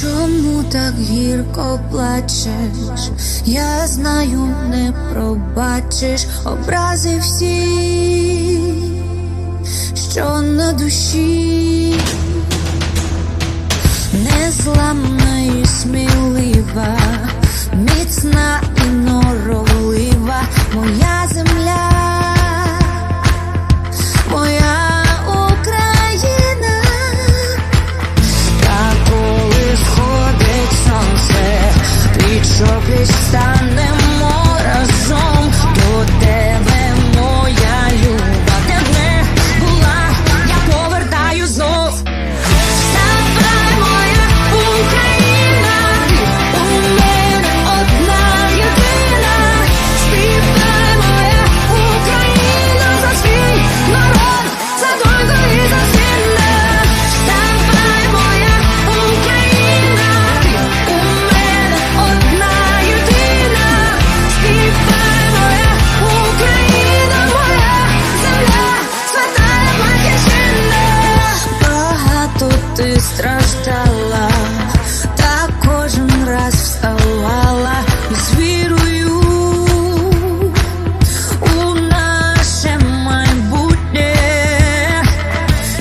Чому так гірко плачеш? Я знаю, не пробачиш образи всі, що на душі, не і смілива, ти страждала, та кожен раз вставала і з вірою у наше майбутнє,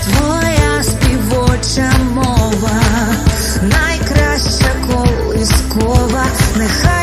твоя співоча мова, найкраща колискова, нехай.